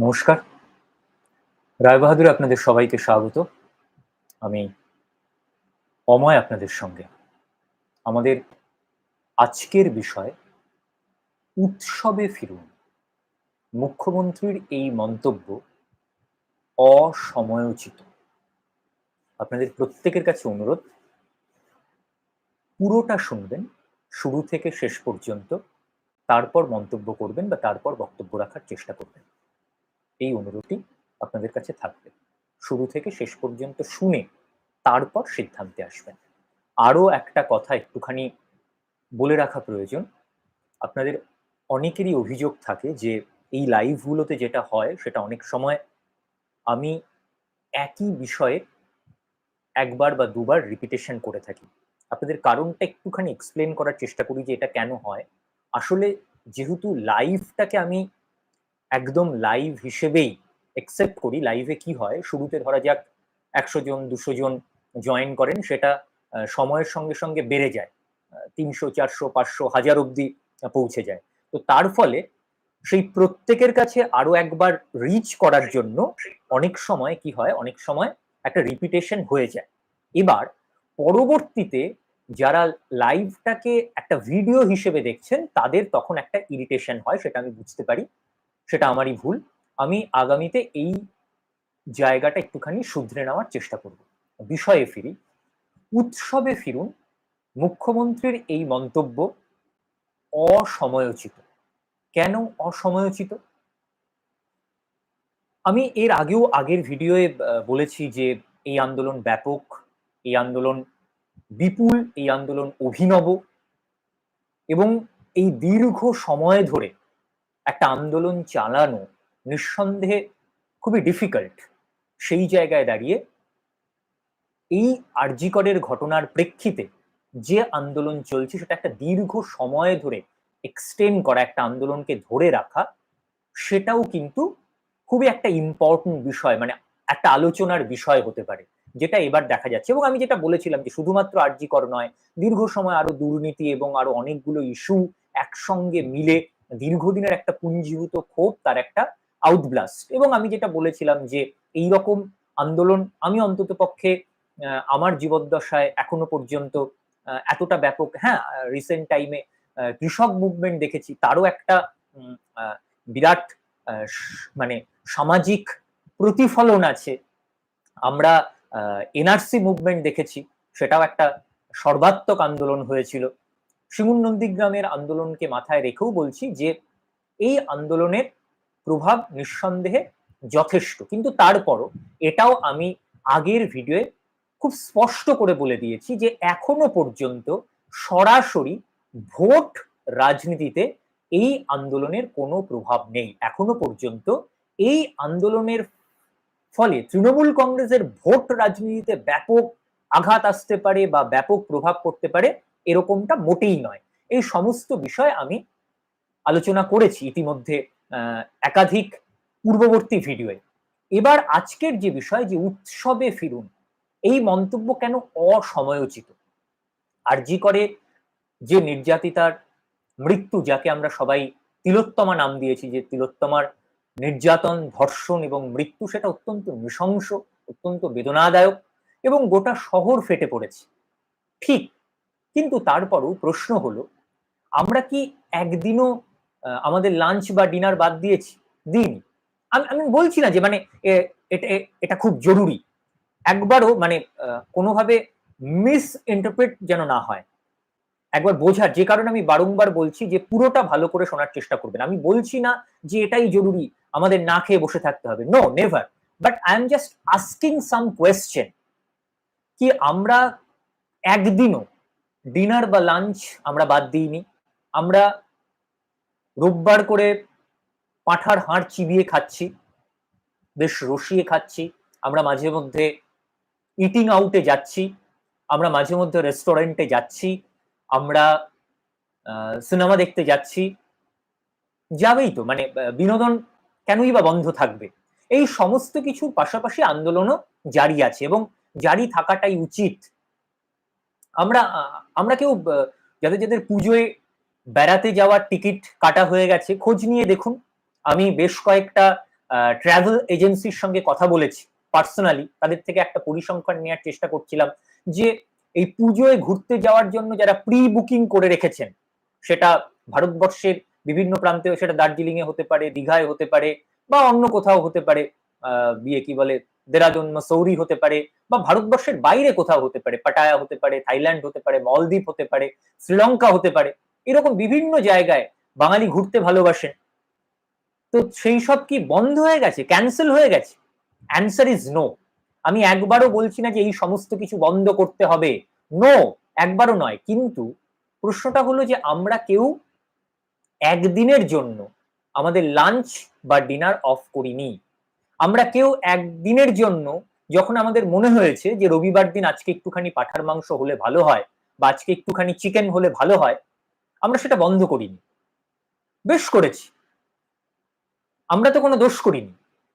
নমস্কার। রায়বাহাদুর আপনাদের সবাইকে স্বাগত। আমি অময় আপনাদের সঙ্গে। আমাদের আজকের বিষয়, উৎসবে ফিরুন। মুখ্যমন্ত্রীর এই মন্তব্য অসময়োচিত। আপনাদের প্রত্যেকের কাছে অনুরোধ, পুরোটা শুনবেন, শুরু থেকে শেষ পর্যন্ত, তারপর মন্তব্য করবেন বা তারপর বক্তব্য রাখার চেষ্টা করবেন। এই অনুরোধটি আপনাদের কাছে থাকবে। শুরু থেকে শেষ পর্যন্ত শুনে তারপর সিদ্ধান্তে আসবেন। আরও একটা কথা একটুখানি বলে রাখা প্রয়োজন। আপনাদের অনেকেরই অভিযোগ থাকে যে এই লাইভগুলোতে যেটা হয় সেটা অনেক সময় আমি একই বিষয়ে একবার বা দুবার রিপিটেশন করে থাকি। আপনাদের কারণটা একটুখানি এক্সপ্লেন করার চেষ্টা করি যে এটা কেন হয়। আসলে যেহেতু লাইভটাকে আমি একদম লাইভ হিসেবেই একসেপ্ট করি। লাইভে কি হয়? শুরুতে ধরা যাক একশো জন, দুশো জন জয়েন করেন, সেটা সময়ের সঙ্গে সঙ্গে বেড়ে যায়। তিনশো, চারশো, পাঁচশো, হাজার অবধি পৌঁছে যায়। তো তার ফলে সেই প্রত্যেকের কাছে আরও একবার রিচ করার জন্য অনেক সময় কি হয়? অনেক সময় একটা রিপিটেশন হয়ে যায়। এবার পরবর্তীতে যারা লাইভটাকে একটা ভিডিও হিসেবে দেখছেন, তাদের তখন একটা ইরিটেশন হয়, সেটা আমি বুঝতে পারি। সেটা আমারই ভুল। আমি আগামীতে এই জায়গাটা একটুখানি শুধরে নেওয়ার চেষ্টা করব। বিষয়ে ফিরি। উৎসবে ফিরুন, মুখ্যমন্ত্রীর এই মন্তব্য অসময়োচিত। কেন অসময়োচিত? আমি এর আগেও আগের ভিডিওয়ে বলেছি যে এই আন্দোলন ব্যাপক, এই আন্দোলন বিপুল, এই আন্দোলন অভিনব এবং এই দীর্ঘ সময় ধরে একটা আন্দোলন চালানো নিঃসন্দেহে খুবই ডিফিকাল্ট সেই জায়গায় দাঁড়িয়ে এই আরজিকরের ঘটনার প্রেক্ষিতে যে আন্দোলন চলছে সেটা একটা দীর্ঘ সময় ধরে এক্সটেন্ড করা একটা আন্দোলনকে ধরে রাখা, সেটাও কিন্তু খুবই একটা ইম্পর্টেন্ট বিষয় মানে একটা আলোচনার বিষয় হতে পারে, যেটা এবার দেখা যাচ্ছে। এবং আমি যেটা বলেছিলাম যে শুধুমাত্র আরজিকর নয়, দীর্ঘ সময় আরও দুর্নীতি এবং আরও অনেকগুলো ইস্যু একসঙ্গে মিলে দীর্ঘদিনের একটা পুঞ্জীভূত ক্ষোভ, তার একটা আউটব্লাস্ট এবং আমি যেটা বলেছিলাম যে এই রকম আন্দোলন আমি অন্তত পক্ষে আমার জীবদ্দশায় এখনও পর্যন্ত এতটা ব্যাপক হ্যাঁ রিসেন্ট টাইমে কৃষক মুভমেন্ট দেখেছি, তারও একটা বিরাট মানে সামাজিক প্রতিফলন আছে। আমরা এনআরসি মুভমেন্ট দেখেছি, সেটাও একটা সর্বাত্মক আন্দোলন হয়েছিল। শিমুন নন্দীগ্রামের আন্দোলনকে মাথায় রেখেও বলছি যে এই আন্দোলনের প্রভাব নিঃসন্দেহে যথেষ্ট। কিন্তু তারপরও এটাও আমি আগের ভিডিওয়ে খুব স্পষ্ট করে বলে দিয়েছি যে এখনও পর্যন্ত সরাসরি ভোট রাজনীতিতে এই আন্দোলনের কোনো প্রভাব নেই। এখনও পর্যন্ত এই আন্দোলনের ফলে তৃণমূল কংগ্রেসের ভোট রাজনীতিতে ব্যাপক আঘাত আসতে পারে বা ব্যাপক প্রভাব পড়তে পারে এরকমটা মোটেই নয়। এই সমস্ত বিষয় আমি আলোচনা করেছি ইতিমধ্যে একাধিক পূর্ববর্তী ভিডিওয়ে এবার আজকের যে বিষয় যে উৎসবে ফিরুন, এই মন্তব্য কেন অসময়োচিত? আরজি করে যে নির্যাতিতার মৃত্যু, যাকে আমরা সবাই তিলোত্তমা নাম দিয়েছি, যে তিলোত্তমার নির্যাতন, ধর্ষণ এবং মৃত্যু, সেটা অত্যন্ত নৃশংস, অত্যন্ত বেদনাদায়ক এবং গোটা শহর ফেটে পড়েছে। ঠিক কিন্তু তারপরও প্রশ্ন হলো, আমরা কি একদিনও আমাদের লাঞ্চ বা ডিনার বাদ দিয়েছি? দিইনি। আমি আমি বলছি না যে মানে এটা এটা খুব জরুরি। একবারও মানে কোনোভাবে মিস ইন্টারপ্রেট যেন না হয়। একবার বোঝার, যে কারণে আমি বারংবার বলছি যে পুরোটা ভালো করে শোনার চেষ্টা করবেন। আমি বলছি না যে এটাই জরুরি, আমাদের না খেয়ে বসে থাকতে হবে। No never but I am just asking some question কি আমরা একদিনও ডিনার বা লাঞ্চ আমরা বাদ দিইনি। আমরা রোববার করে পাঁঠার হাড় চিবিয়ে খাচ্ছি, বেশ রসিয়ে খাচ্ছি। আমরা মাঝে মধ্যে ইটিং আউটে যাচ্ছি, আমরা মাঝে মধ্যে রেস্টুরেন্টে যাচ্ছি, আমরা সিনেমা দেখতে যাচ্ছি। যাবেই তো মানে বিনোদন কেনই বা বন্ধ থাকবে? এই সমস্ত কিছুর পাশাপাশি আন্দোলনও জারি আছে এবং জারি থাকাটাই উচিত আমরা আমরা কেউ যাদের যাদের পুজোয় বেড়াতে যাওয়ার টিকিট কাটা হয়ে গেছে, খোঁজ নিয়ে দেখুন। আমি বেশ কয়েকটা ট্রাভেল এজেন্সির সঙ্গে কথা বলেছি পার্সোনালি তাদের থেকে একটা পরিসংখ্যান নেওয়ার চেষ্টা করছিলাম যে এই পুজোয় ঘুরতে যাওয়ার জন্য যারা প্রি বুকিং করে রেখেছেন, সেটা ভারতবর্ষের বিভিন্ন প্রান্তে সেটা দার্জিলিং এ হতে পারে, দীঘায় হতে পারে, বা অন্য কোথাও হতে পারে বিয়ে কি বলে দেরাদুন, মসৌরি হতে পারে বা ভারতবর্ষের বাইরে কোথাও হতে পারে, পাটায়া হতে পারে, থাইল্যান্ড হতে পারে, মলদ্বীপ হতে পারে, শ্রীলঙ্কা হতে পারে, এরকম বিভিন্ন জায়গায় বাঙালি ঘুরতে ভালোবাসেন। তো সেই সব কি বন্ধ হয়ে গেছে? ক্যান্সেল হয়ে গেছে? অ্যান্সার ইজ নো আমি একবারও বলছি না যে এই সমস্ত কিছু বন্ধ করতে হবে। নো একবারও নয়। কিন্তু প্রশ্নটা হলো যে আমরা কেউ একদিনের জন্য আমাদের লাঞ্চ বা ডিনার অফ করিনি। আমরা কেউ একদিনের জন্য যখন আমাদের মনে হয়েছে যে রবিবার দিন আজকে একটুখানি পাঠার মাংস হলে ভালো হয় বা আজকে একটুখানি চিকেন হলে ভালো হয়, আমরা সেটা বন্ধ করিনি। বেশ করেছি। আমরা তো কোনো দোষ করিনি।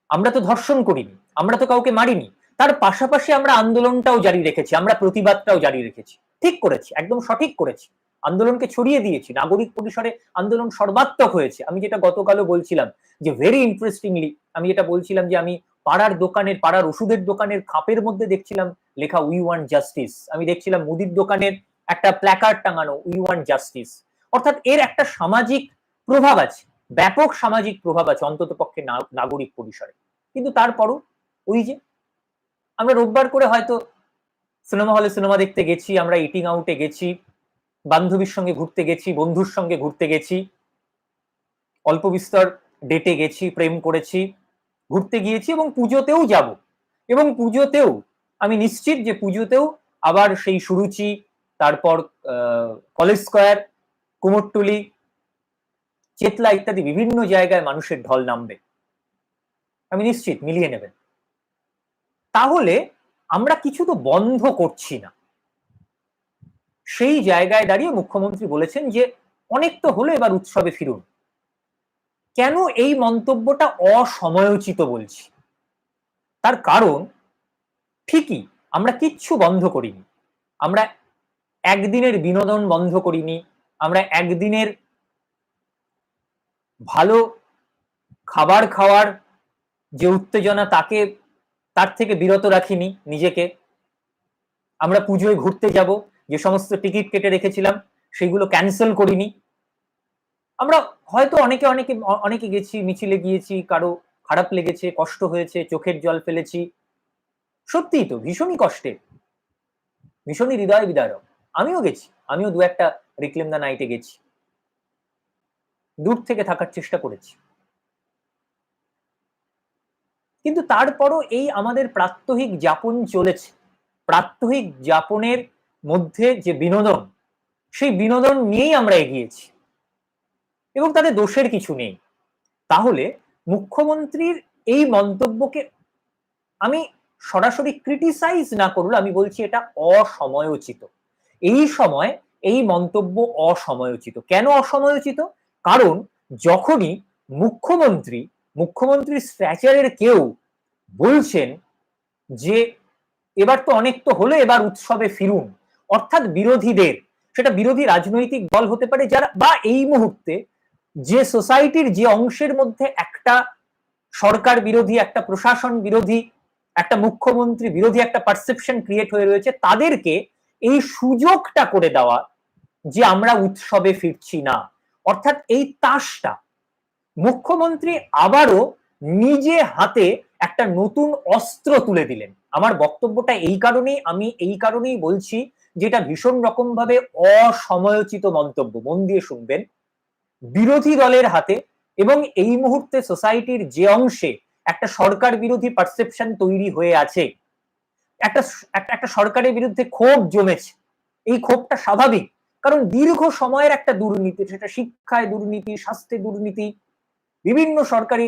আমরা তো ধর্ষণ করিনি। আমরা তো কাউকে মারিনি। তার পাশাপাশি আমরা আন্দোলনটাও জারি রেখেছি। আমরা প্রতিবাদটাও জারি রেখেছি। ঠিক করেছি। একদম সঠিক করেছি। আন্দোলনকে ছড়িয়ে দিয়েছি, নাগরিক পরিসরে আন্দোলন সর্বাত্মক হয়েছে। আমি যেটা গতকালও বলছিলাম যে ভেরি ইন্টারেস্টিংলি আমি যেটা বলছিলাম যে আমি পাড়ার দোকানের, পাড়ার ওষুধের দোকানের খাপের মধ্যে দেখছিলাম লেখা উই ওয়ান জাস্টিস আমি দেখছিলাম মুদির দোকানের একটা প্ল্যাকার্ড টাঙানো উই ওয়ান জাস্টিস অর্থাৎ এর একটা সামাজিক প্রভাব আছে, ব্যাপক সামাজিক প্রভাব আছে অন্তত পক্ষে নাগরিক পরিসরে কিন্তু তারপরও ওই যে আমরা রোববার করে হয়তো সিনেমা হলে সিনেমা দেখতে গেছি, আমরা ইটিং আউটে গেছি বান্ধবীর সঙ্গে ঘুরতে গেছি, বন্ধুর সঙ্গে ঘুরতে গেছি, অল্প বিস্তর ডেটে গেছি, প্রেম করেছি, ঘুরতে গিয়েছি এবং পুজোতেও যাব। এবং পুজোতেও আমি নিশ্চিত যে পুজোতেও আবার সেই সুরুচি, তারপর কলেজ স্কোয়ার, কুমোরটুলি, চেতলা ইত্যাদি বিভিন্ন জায়গায় মানুষের ঢল নামবে। আমি নিশ্চিত মিলিয়ে নেবেন। তাহলে আমরা কিছু তো বন্ধ করছি না। সেই জায়গায় দাঁড়িয়ে মুখ্যমন্ত্রী বলেছেন যে অনেক তো হলো এবার উৎসবে ফিরুন। কেন এই মন্তব্যটা অসময়োচিত বলছি? তার কারণ ঠিকই আমরা কিচ্ছু বন্ধ করিনি। আমরা একদিনের বিনোদন বন্ধ করিনি। আমরা একদিনের ভালো খাবার খাওয়ার যে উত্তেজনা তাকে, তার থেকে বিরত রাখিনি নিজেকে। আমরা পুজোয় ঘুরতে যাব। যে সমস্ত টিকিট কেটে রেখেছিলাম, সেগুলো ক্যান্সেল করিনি। আমরা হয়তো অনেকে অনেকে অনেকে গেছি, মিছিলে গিয়েছি, কারও খারাপ লেগেছে, কষ্ট হয়েছে, চোখের জল ফেলেছি। সত্যিই তো, ভীষণই কষ্টে ভীষণই হৃদয় বিদারক। আমিও গেছি, আমিও দু একটা রিক্লেম দা নাইটে গেছি। দূর থেকে থাকার চেষ্টা করেছি। কিন্তু তারপরও এই আমাদের প্রাত্যহিক যাপন চলেছে। প্রাত্যহিক যাপনের মধ্যে যে বিনোদন, সেই বিনোদন নিয়েই আমরা এগিয়েছি। এবং তাদের দোষের কিছু নেই। তাহলে মুখ্যমন্ত্রীর এই মন্তব্যকে আমি সরাসরি ক্রিটিসাইজ না করলে আমি বলছি এটা অসময়োচিত। এই সময় এই মন্তব্য অসময়োচিত। কেন অসময়োচিত? কারণ যখনই মুখ্যমন্ত্রী, মুখ্যমন্ত্রীর স্ট্যাচারের কেউ বলছেন যে, এবার তো অনেক তো হলো, এবার উৎসবে ফিরুন। অর্থাৎ বিরোধীদের, সেটা বিরোধী রাজনৈতিক দল হতে পারে যারা, বা এই মুহূর্তে যে সোসাইটির যে অংশের মধ্যে একটা সরকার বিরোধী, একটা প্রশাসন বিরোধী, একটা মুখ্যমন্ত্রী বিরোধী একটা পারসেপশন ক্রিয়েট হয়ে রয়েছে, তাদেরকে এই সুযোগটা করে দেওয়া যে আমরা উৎসবে ফিরছি না। অর্থাৎ এই তাসটা, মুখ্যমন্ত্রী আবারও নিজে হাতে একটা নতুন অস্ত্র তুলে দিলেন। আমার বক্তব্যটা এই কারণেই, আমি এই কারণেই বলছি যেটা ভীষণ রকম ভাবে অসময়োচিত মন্তব্য, মন দিয়ে শুনবেন। বিরোধী দলের হাতে এবং এই মুহূর্তে সোসাইটির যে অংশে একটা সরকার বিরোধী পারসেপশন তৈরি হয়ে আছে, একটা একটা সরকারের বিরুদ্ধে ক্ষোভ জমেছে, এই ক্ষোভটা স্বাভাবিক। কারণ দীর্ঘ সময়ের একটা দুর্নীতি, সেটা শিক্ষায় দুর্নীতি, স্বাস্থ্যে দুর্নীতি, বিভিন্ন সরকারি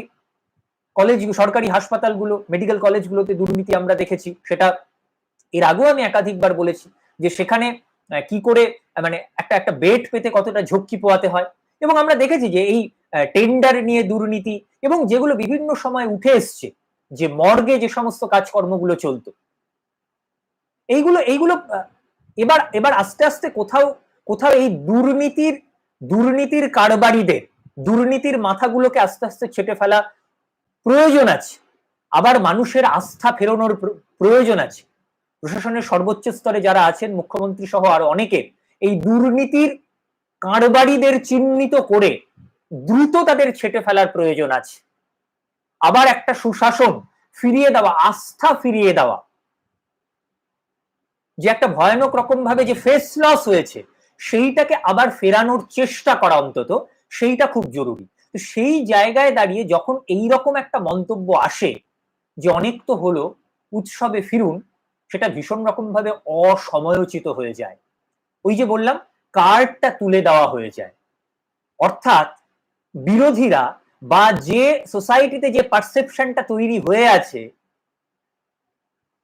কলেজ সরকারি হাসপাতালগুলো মেডিকেল কলেজগুলোতে দুর্নীতি আমরা দেখেছি, সেটা এর আগেও আমি একাধিকবার বলেছি। যে সেখানে কি করে মানে একটা একটা বেড পেতে কতটা ঝক্কি পোয়াতে হয়। এবং আমরা দেখেছি যে এই টেন্ডার নিয়ে দুর্নীতি এবং যেগুলো বিভিন্ন সময় উঠে এসছে, যে মর্গে যে সমস্ত কাজকর্মগুলো চলতো। এইগুলো এইগুলো এবার এবার আস্তে আস্তে কোথাও কোথাও এই দুর্নীতির দুর্নীতির কারবারিদের, দুর্নীতির মাথাগুলোকে আস্তে আস্তে ছেটে ফেলা প্রয়োজন আছে। আবার মানুষের আস্থা ফেরানোর প্রয়োজন আছে। প্রশাসনের সর্বোচ্চ স্তরে যারা আছেন, মুখ্যমন্ত্রী সহ আরও অনেকে, এই দুর্নীতির কারবারিদের চিহ্নিত করে দ্রুত তাদের ছেটে ফেলার প্রয়োজন আছে। আবার একটা সুশাসন ফিরিয়ে দেওয়া, আস্থা ফিরিয়ে দেওয়া, যে একটা ভয়ানক রকম ভাবে যে ফেস লস হয়েছে, সেইটাকে আবার ফেরানোর চেষ্টা করা অন্তত, সেইটা খুব জরুরি। তো সেই জায়গায় দাঁড়িয়ে যখন এই রকম একটা মন্তব্য আসে, যে অনেক তো হলো, উৎসবে ফিরুন সেটা ভীষণ রকম ভাবে অসময়োচিত হয়ে যায়। ওই যে বললাম কার্ডটা তুলে দেওয়া হয়ে যায়। অর্থাৎ বিরোধীরা বা যে সোসাইটিতে যে পারসেপশনটা তৈরি হয়ে আছে,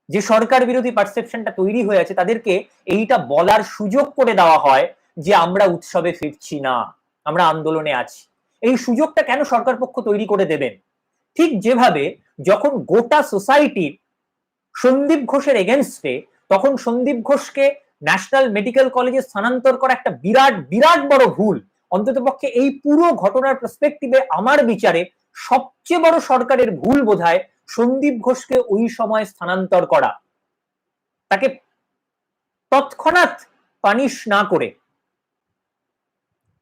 যে সরকার বিরোধী পারসেপশনটা তৈরি হয়ে আছে, তাদেরকে এইটা বলার সুযোগ করে দেওয়া হয় যে আমরা উৎসবে ফিরছি না, আমরা আন্দোলনে আছি। এই সুযোগটা কেন সরকার পক্ষ তৈরি করে দেবেন? ঠিক যেভাবে যখন গোটা সোসাইটির সন্দীপ ঘোষের এগেনস্টে তখন সন্দীপ ঘোষকে ন্যাশনাল মেডিকেল কলেজে স্থানান্তর করা একটা বিরাট বিরাট বড় ভুল। অন্তত পক্ষে এই পুরো ঘটনার পার্সপেক্টিভে আমার বিচারে সবচেয়ে বড় সরকারের ভুল বোধহয় সন্দীপ ঘোষকে ওই সময় স্থানান্তর করা। তাকে তৎক্ষণাৎ পানিশ না করে,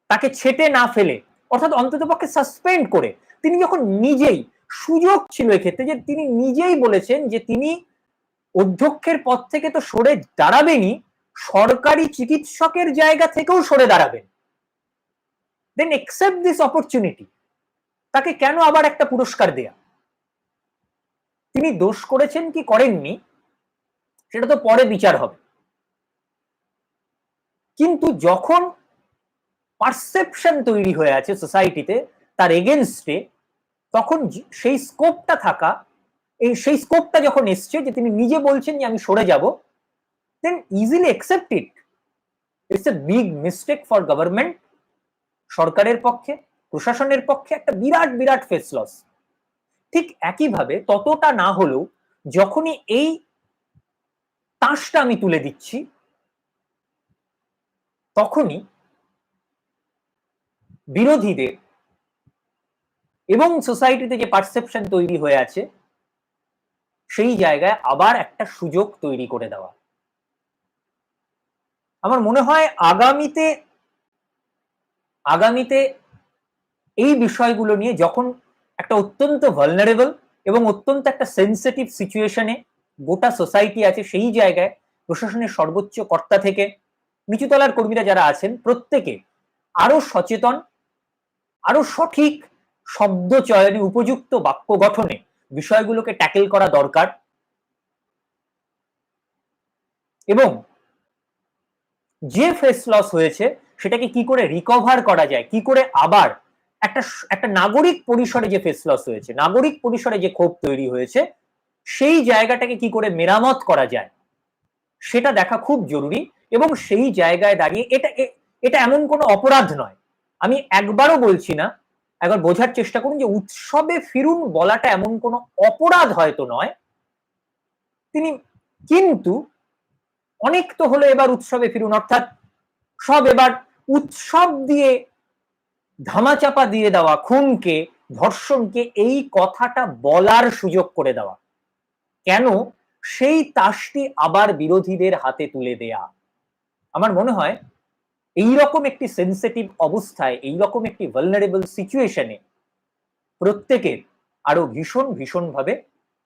তাকে ছেটে না ফেলে, অর্থাৎ অন্তত পক্ষে সাসপেন্ড করে। তিনি যখন নিজেই সুযোগ ছিল এক্ষেত্রে যে তিনি নিজেই বলেছেন যে তিনি অধ্যক্ষের পদ থেকে তো সরে দাঁড়াবেনই, সরকারি চিকিৎসকের জায়গা থেকেও সরে দাঁড়াবেন। দেন একসেপ্ট দিস অপরচুনিটি তাকে কেন আবার একটা পুরস্কার দেয়া? তিনি দোষ করেছেন কি করেননি, সেটা তো পরে বিচার হবে। কিন্তু যখন পারসেপশন তৈরি হয়ে আছে সোসাইটিতে তার এগেনস্টে তখন সেই স্কোপটা থাকা এই সেই স্কোপটা যখন এসছে যে তিনি নিজে বলছেন যে আমি সরে যাব then easily accept it it's a big mistake for government সরকারের পক্ষে, প্রশাসনের পক্ষে একটা বিরাট বিরাট ফেস লস ঠিক একইভাবে ততটা না হলেও যখনই এই তাসটা আমি তুলে দিচ্ছি, তখনই বিরোধীদের এবং সোসাইটিতে যে পারসেপশন তৈরি হয়ে আছে সেই জায়গায় আবার একটা সুযোগ তৈরি করে দেওয়া। আমার মনে হয় আগামীতে আগামীতে এই বিষয়গুলো নিয়ে যখন একটা অত্যন্ত ভালনারেবল এবং অত্যন্ত একটা সেন্সিটিভ সিচুয়েশনে গোটা সোসাইটি আছে, সেই জায়গায় প্রশাসনের সর্বোচ্চ কর্তা থেকে নিচুতলার কর্মীরা যারা আছেন, প্রত্যেকে আরও সচেতন, আরও সঠিক শব্দ চয়নে উপযুক্ত বাক্য গঠনে বিষয়গুলোকে ট্যাকেল করা দরকার। এবং যে ফেস লস হয়েছে, সেটাকে কি করে রিকভার করা যায়, কি করে আবার একটা একটা নাগরিক পরিসরে যে ফেস লস হয়েছে, নাগরিক পরিসরে যে ক্ষোভ তৈরি হয়েছে, সেই জায়গাটাকে কি করে মেরামত করা যায়, সেটা দেখা খুব জরুরি। এবং সেই জায়গায় দাঁড়িয়ে এটা এটা এমন কোনো অপরাধ নয়। আমি একবারও বলছি না একবার বোঝার চেষ্টা করুন যে উৎসবে ফিরুন বলাটা এমন কোনো অপরাধ হয়তো নয়। তিনি কিন্তু অনেক তো হলো এবার উৎসবে ফিরুন, অর্থাৎ সব এবার উৎসব দিয়ে ধামাচাপা দিয়ে দেওয়া, খুনকে, ধর্ষণকে এই কথাটা বলার সুযোগ করে দেওয়া। কেন? সেই তাসটি আবার বিরোধীদের হাতে তুলে দেয়া। আমার মনে হয় এই রকম একটি সেন্সিটিভ অবস্থায়, এইরকম একটি ভালনারেবল সিচুয়েশনে প্রত্যেকের আরও ভীষণ ভীষণ ভাবে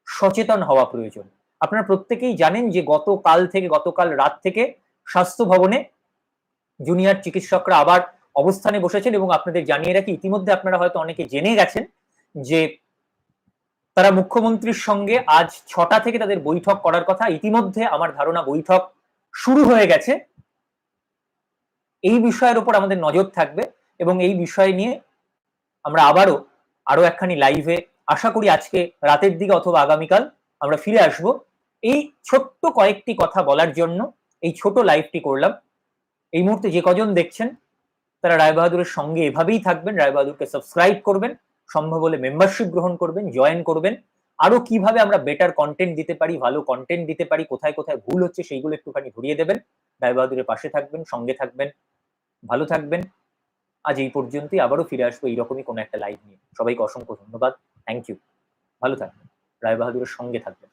সচেতন হওয়া প্রয়োজন। আপনারা প্রত্যেকেই জানেন যে গতকাল থেকে, গতকাল রাত থেকে স্বাস্থ্য ভবনে জুনিয়র চিকিৎসকরা আবার অবস্থানে বসেছেন এবং আপনাদের জানিয়ে রাখি, ইতিমধ্যে আপনারা হয়তো অনেকে জেনে গেছেন যে তারা মুখ্যমন্ত্রীর সঙ্গে আজ ছটা থেকে তাদের বৈঠক করার কথা। ইতিমধ্যে আমার ধারণা বৈঠক শুরু হয়ে গেছে। এই বিষয়ের উপর আমাদের নজর থাকবে এবং এই বিষয় নিয়ে আমরা আবারও আরও একখানি লাইভে আশা করি আজকে রাতের দিকে অথবা আগামীকাল আমরা ফিরে আসব। এই ছোট্ট কয়েকটি কথা বলার জন্য এই ছোট লাইভটি করলাম। এই মুহূর্তে যে কজন দেখছেন, তারা রায়বাহাদুরের সঙ্গে এভাবেই থাকবেন। রায়বাহাদুরকে সাবস্ক্রাইব করবেন, সম্ভব হলে মেম্বারশিপ গ্রহণ করবেন জয়েন করবেন। আরও কীভাবে আমরা বেটার কন্টেন্ট দিতে পারি, ভালো কন্টেন্ট দিতে পারি, কোথায় কোথায় ভুল হচ্ছে, সেইগুলো একটুখানি ঘুরিয়ে দেবেন। রায়বাহাদুরের পাশে থাকবেন, সঙ্গে থাকবেন। ভালো থাকবেন। আজ এই পর্যন্তই, আবারও ফিরে আসব এইরকমই কোনো একটা লাইভ নিয়ে। সবাইকে অসংখ্য ধন্যবাদ। থ্যাংক ইউ ভালো থাকবেন। রায় বাহাদুরের সঙ্গে থাকবেন।